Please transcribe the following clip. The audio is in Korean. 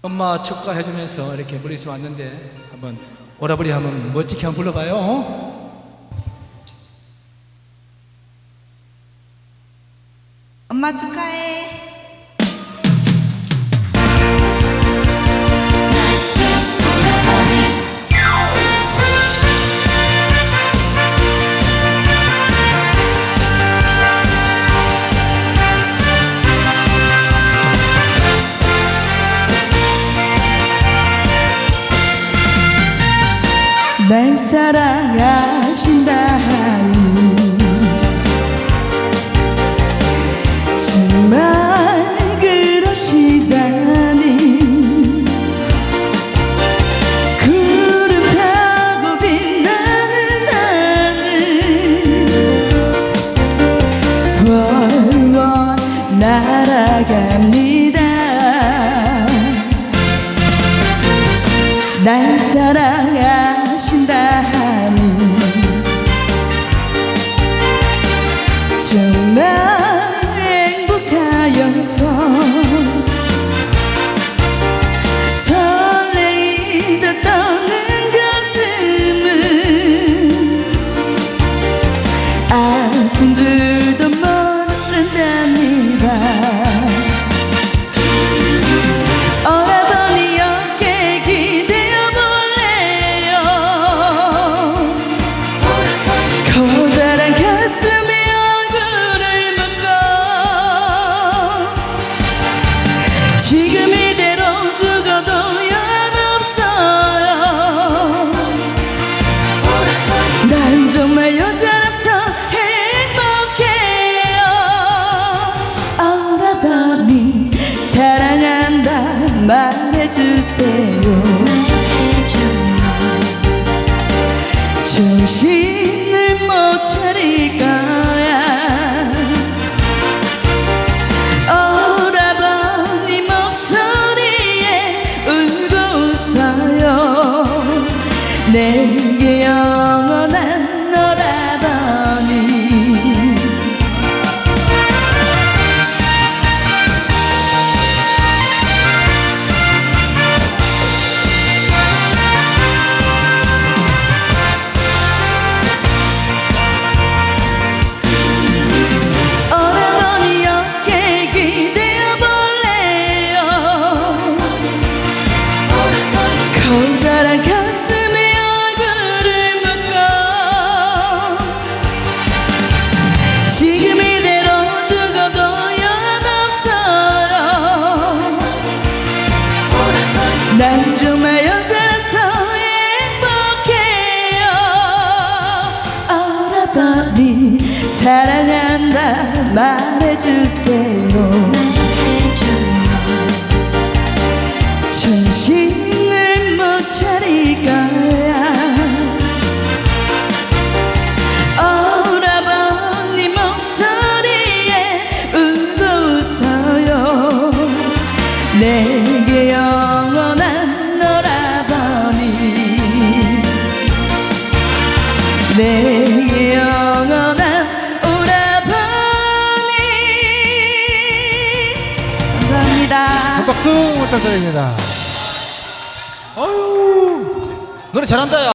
엄마 축하해주면서 이렇게 무리서 왔는데 한번 오라버니 한번 멋지게 한번 불러봐요. 어? 엄마 축하해. 날 사랑하신다니 정말 그러시다니 구름 타고 빛나는 하늘 월월 날아갑니다. 날 사랑하 신다 주세요. 정신을 못 차릴 거야 오라버니 목소리에 울고 웃어요. 내게 영 지금 이대로 죽어도 연없어요. 난 정말 여자라서 행복해요. 오라버니 사랑한다 말해주세요 내게 영원한 오라버니 감사합니다 박수 부탁드립니다. 노래 잘한다 야.